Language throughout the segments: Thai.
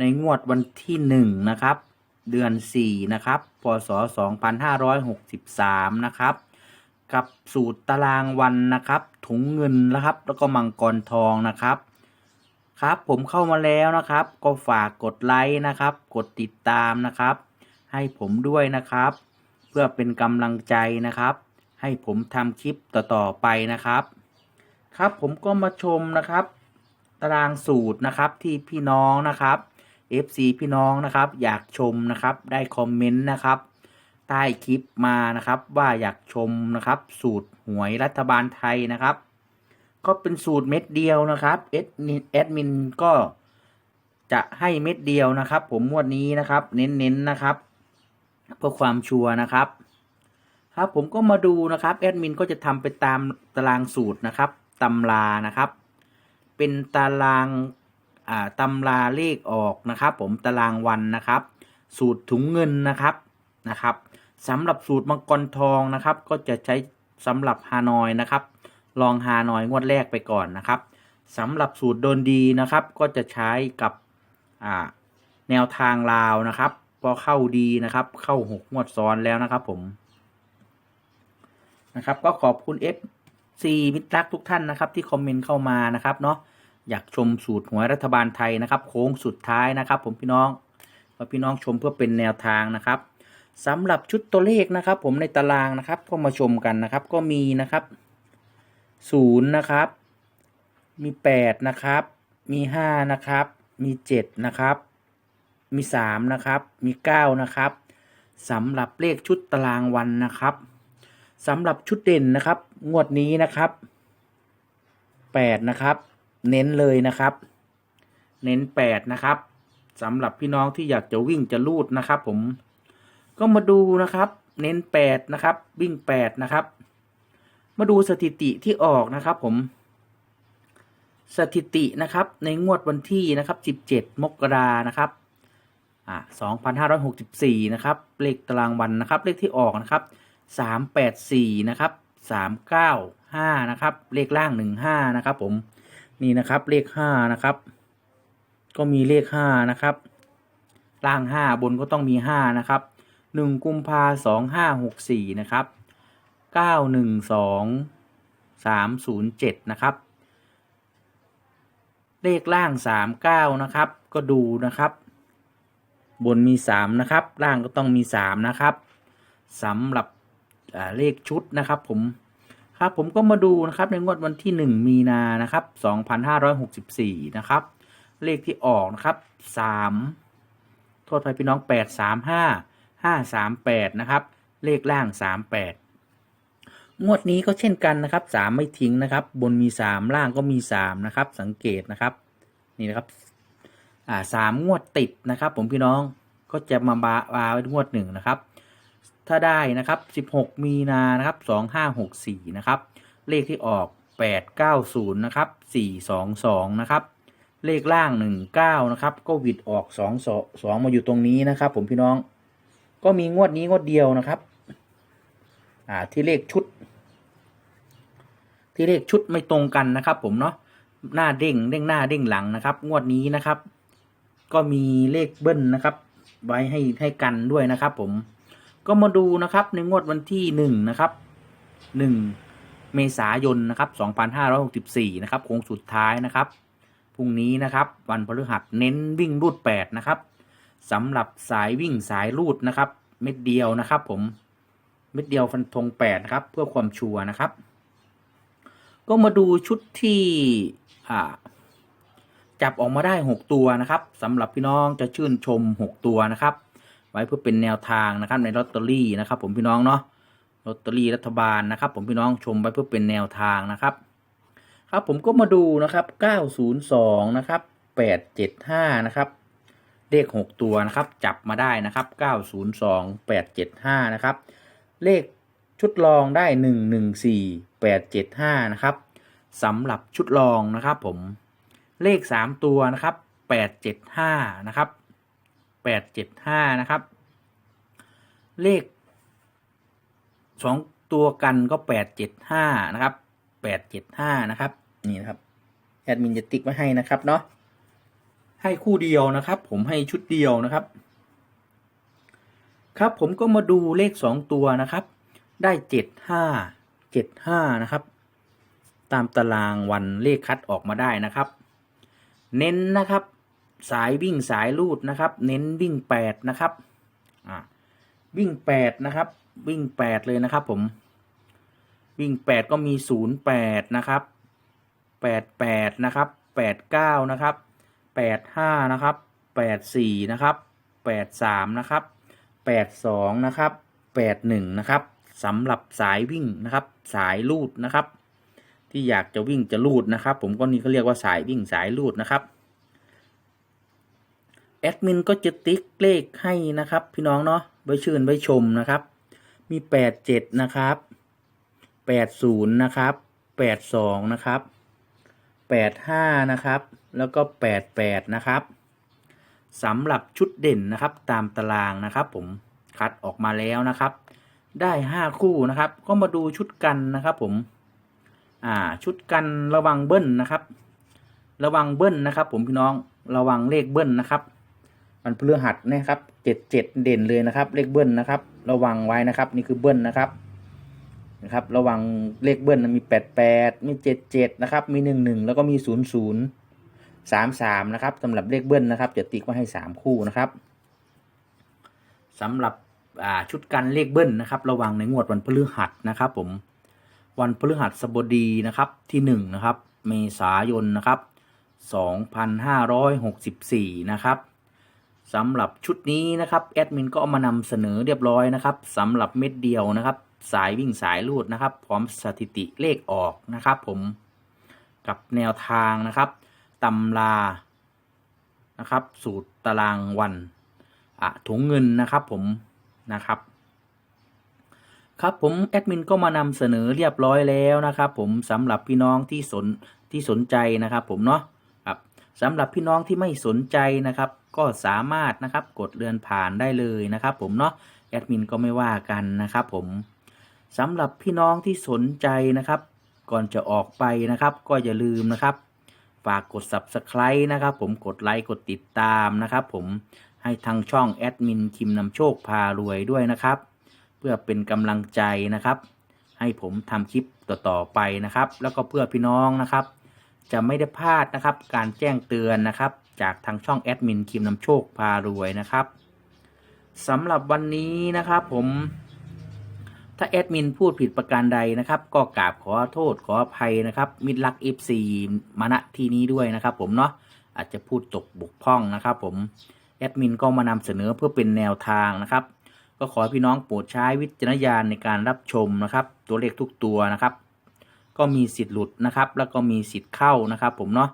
ในงวดวันที่หนึ่งนะครับ เดือนสี่นะครับ พศสองพันห้าร้อยหกสิบสามนะครับ กับสูตรตารางวันนะครับ ถุงเงินนะครับ แล้วก็มังกรทองนะครับ ครับผมเข้ามาแล้วนะครับ ก็ฝากกดไลค์นะครับ กดติดตามนะครับ ให้ผมด้วยนะครับ เพื่อเป็นกำลังใจนะครับ ให้ผมทำคลิปต่อๆไปนะครับครับผมก็มาชมนะครับ ตารางสูตรนะครับที่พี่น้องนะครับ FC พี่น้องนะครับ อยากชมนะครับได้คอมเมนต์นะครับ ใต้คลิปมานะครับ ว่าอยากชมนะครับ สูตรหวยรัฐบาลไทยนะครับ ก็เป็นสูตรเม็ดเดียวนะครับเอดมินแอดมินก็จะให้เม็ดเดียวนะครับ ผมงวดนี้นะครับ เน้นๆนะครับเพื่อความชัวร์นะครับ ครับผมก็มาดูนะครับแอดมินก็จะทำไปตามตารางสูตรนะครับตำรานะครับ เป็นตาราง ตำราเลขออกนะครับผมตารางวันนะครับ สูตรถุงเงินนะครับนะครับสำหรับสูตรมังกรทองนะครับ ก็จะใช้สำหรับฮานอยนะครับ ลองฮานอยงวดแรกไปก่อนนะครับสำหรับสูตรโดนดีนะครับ ก็จะใช้กับแนวทางลาวนะครับพอเข้าดีนะครับ เข้าหกงวดซ้อนแล้วนะครับผมนะครับ ก็ขอบคุณ FC มิตรรักทุกท่านนะครับ ที่คอมเมนต์เข้ามานะครับเนาะ อยากชมสูตรหวยรัฐบาลไทยนะครับโค้งสุดท้ายนะครับ ผมพี่น้องก็พี่น้องชมเพื่อเป็นแนวทางนะครับสำหรับชุดตัวเลขนะครับ ผมในตารางนะครับก็มาชมกันนะครับ ก็มีนะครับศูนย์นะครับ มีแปดนะครับ มีห้านะครับ มีเจ็ดนะครับ มีสามนะครับ มีเก้านะครับสำหรับเลขชุดตารางวันนะครับสำหรับชุดเด่นนะครับ งวดนี้นะครับแปดนะครับ เน้นเลยนะครับ เน้นแปดนะครับสำหรับพี่น้องที่อยากจะวิ่งจะลูดนะครับ ผม ก็มาดูนะครับ เน้นแปดนะครับ วิ่งแปดนะครับ มาดูสถิติที่ออกนะครับ ผม สถิตินะครับ ในงวดวันที่นะครับ17มกรานะครับอ่า2564นะครับ เลขตารางวันนะครับ เลขที่ออกนะครับ384นะครับ395นะครับ เลขล่าง15นะครับ ผม นี่นะครับเลข5นะครับ ก็มีเลข5นะครับ ล่าง5บนก็ต้องมี5นะครับ1กุมภา2564นะครับเก้าหนึ่งสองสามศูนย์เจ็ดนะครับ เลขล่างสามเก้านะครับ ก็ดูนะครับบนมีสามนะครับ ล่างก็ต้องมีสามนะครับสำหรับเลขชุดนะครับผม ครับผมก็มาดูนะครับในงวดวันที่หนึ่งมีนานะครับสองพันห้าร้อยหกสิบสี่นะครับเลขที่ออกนะครับสามโทษภัยพี่น้องแปดสามห้าห้าสามแปดนะครับเลขล่างสามแปดงวดนี้ก็เช่นกันนะครับสามไม่ทิ้งนะครับ บนมีสามล่างก็มีสามนะครับ สังเกตนะครับนี่นะครับอ่าสามงวดติดนะครับ ผมพี่น้องก็จะมาบาบาไว้งวดหนึ่งนะครับ ถ้าได้นะครับสิบหกมีนานะครับสองห้าหกสี่นะครับ เลขที่ออกแปดเก้าศูนย์นะครับสี่สองสองนะครับ เลขล่างหนึ่งเก้านะครับ ก็วิดออกสองสองมาอยู่ตรงนี้นะครับ ผมพี่น้อง ก็มีงวดนี้งวดเดียวนะครับ อ่า ที่เลขชุด ที่เลขชุดไม่ตรงกันนะครับ ผมเนาะ หน้าเด้งเด้งหน้าเด้งหลังนะครับ งวดนี้นะครับ ก็มีเลขเบิ้ลนะครับ ไว้ให้ให้กันด้วยนะครับ ผม ก็มาดูนะครับในงวดวันที่หนึ่งนะครับหนึ่งเมษายนนะครับสองพันห้าร้อยหกสิบสี่นะครับโค้งสุดท้ายนะครับพรุ่งนี้นะครับ วันพฤหัสเน้นวิ่งรูดแปดนะครับสำหรับสายวิ่งสายรูดนะครับ เม็ดเดียวนะครับผมเม็ดเดียวฟันธงแปดนะครับ เพื่อความชัวร์นะครับ ก็มาดูชุดที่จับออกมาได้หกตัวนะครับสำหรับพี่น้องจะชื่นชมหกตัวนะครับ ไว้เพื่อเป็นแนวทางนะครับในลอตเตอรี่นะครับ ผมพี่น้องเนาะลอตเตอรี่รัฐบาลนะครับ ผมพี่น้องชมไว้เพื่อเป็นแนวทางนะครับ ครับผมก็มาดูนะครับ 902 นะครับ 875 นะครับเลข 6 ตัวนะครับ จับมาได้นะครับ 902 875 นะครับ เลขชุดรองได้ 114 875 นะครับสำหรับชุดรองนะครับผมเลข 3 ตัวนะครับ 875 นะครับ 875นะครับ เลข2ตัวกันก็875นะครับ875นะครับนี่นะครับแอดมินจะติ๊กไว้ให้นะครับเนาะให้คู่เดียวนะครับ ผมให้ชุดเดียวนะครับ ครับผมก็มาดูเลขสองตัวนะครับ ได้เจ็ดห้าเจ็ดห้านะครับ ตามตารางวันเลขคัดออกมาได้นะครับ เน้นนะครับ สายวิ่งสายลูดนะครับ เน้นวิ่งแปดนะครับวิ่งแปดนะครับ วิ่งแปดเลยนะครับ ผม วิ่งแปดก็มีศูนย์แปดนะครับแปดแปดนะครับแปดเก้านะครับแปดห้านะครับแปดสี่นะครับแปดสามนะครับแปดสองนะครับแปดหนึ่งนะครับสำหรับสายวิ่งนะครับ สายลูดนะครับ ที่อยากจะวิ่งจะลูดนะครับ ผมก็นี่เขาเรียกว่าสายวิ่งสายลูดนะครับ แอดมินก็จะติ๊กเลขให้นะครับ พี่น้องเนาะไว้ชื่นไว้ชมนะครับ มีแปดเจ็ดนะครับแปดศูนย์นะครับแปดสองนะครับแปดห้านะครับ แล้วก็แปดแปดนะครับสำหรับชุดเด่นนะครับ ตามตารางนะครับ ผมคัดออกมาแล้วนะครับ ได้ห้าคู่นะครับ ก็มาดูชุดกันนะครับ ผม อ่า ชุดกันระวังเบิ้ลนะครับ ระวังเบิ้ลนะครับ ผมพี่น้องระวังเลขเบิ้ลนะครับ มันพฤหัสนะครับเจ็ดเจ็ดเด่นเลยนะครับ เลขเบิ้ลนะครับ ระวังไว้นะครับ นี่คือเบิ้ลนะครับนะครับ ระวังเลขเบิ้ลมีแปดแปดมีเจ็ดเจ็ดนะครับ มีหนึ่งหนึ่งแล้วก็มีศูนย์ศูนย์สามสามนะครับสำหรับเลขเบิ้ลนะครับจะติ๊กไว้ให้สามคู่นะครับสำหรับชุดกันเลขเบิ้ลนะครับ ระวังในงวดวันพฤหัสนะครับ ผมวันพฤหัสบดีนะครับที่หนึ่งนะครับเมษายนนะครับสองพันห้าร้อยหกสิบสี่นะครับ สำหรับชุดนี้นะครับแอดมินก็เอามานำเสนอเรียบร้อยนะครับสำหรับเม็ดเดียวนะครับ สายวิ่งสายลูดนะครับ พร้อมสถิติเลขออกนะครับ ผมกับแนวทางนะครับตำรานะครับ สูตรตารางวันอะถุงเงินนะครับ ผมนะครับ ครับผมแอดมินก็มานำเสนอเรียบร้อยแล้วนะครับ ผมสำหรับพี่น้องที่สนที่สนใจนะครับ ผมเนาะ สำหรับพี่น้องที่ไม่สนใจนะครับ ก็สามารถนะครับกดเลื่อนผ่านได้เลยนะครับ ผมเนาะแอดมินก็ไม่ว่ากันนะครับ ผมสำหรับพี่น้องที่สนใจนะครับ ก่อนจะออกไปนะครับ ก็อย่าลืมนะครับ ฝากกด subscribe นะครับ ผมกดไลค์กดติดตามนะครับ ผมให้ทางช่องแอดมินคิมนำโชคพารวยด้วยนะครับ เพื่อเป็นกำลังใจนะครับ ให้ผมทำคลิปต่อๆไปนะครับ แล้วก็เพื่อพี่น้องนะครับ จะไม่ได้พลาดนะครับ การแจ้งเตือนนะครับ จากทางช่องแอดมินคิมนำโชคพารวยนะครับสำหรับวันนี้นะครับผม ถ้าแอดมินพูดผิดประการใดนะครับ ก็กราบขอโทษขออภัยนะครับ มิดลัก F4 มาณที่นี้ด้วยนะครับ ผมเนาะอาจจะพูดตกบกพร่องนะครับ ผมแอดมินก็มานำเสนอเพื่อเป็นแนวทางนะครับ ก็ขอให้พี่น้องโปรดใช้วิจารณญาณในการรับชมนะครับ ตัวเลขทุกตัวนะครับ ก็มีสิทธิ์หลุดนะครับ แล้วก็มีสิทธิ์เข้านะครับผมเนาะ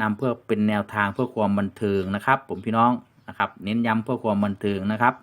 นำเพื่อเป็นแนวทางเพื่อความบันเทิงนะครับ ผมพี่น้องนะครับ เน้นย้ำเพื่อความบันเทิงนะครับ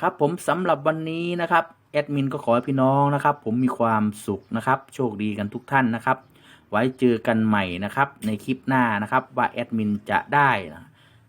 ครับผมสำหรับวันนี้นะครับแอดมินก็ขอให้พี่น้องนะครับ ผมมีความสุขนะครับ โชคดีกันทุกท่านนะครับ ไว้เจอกันใหม่นะครับ ในคลิปหน้านะครับ ว่าแอดมินจะได้นะ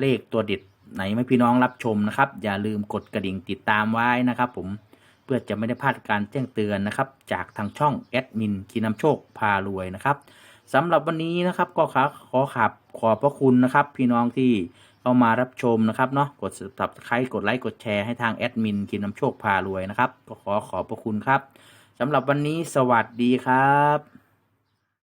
เลขตัวเด็ดไหนให้พี่น้องรับชมนะครับ อย่าลืมกดกระดิ่งติดตามไว้นะครับ ผม พื่อจะไม่ได้พลาดการแจ้งเตือนนะครับ จากทางช่องแอดมินคีนำโชคพารวยนะครับสำหรับวันนี้นะครับก็ขอขอขับขอบพระคุณนะครับ พี่น้องที่เข้ามารับชมนะครับเนาะกด subscribe กดไลค์กดแชร์ให้ทางแอดมินคีนำโชคพารวยนะครับ ก็ขอขอบพระคุณครับสำหรับวันนี้สวัสดีครับ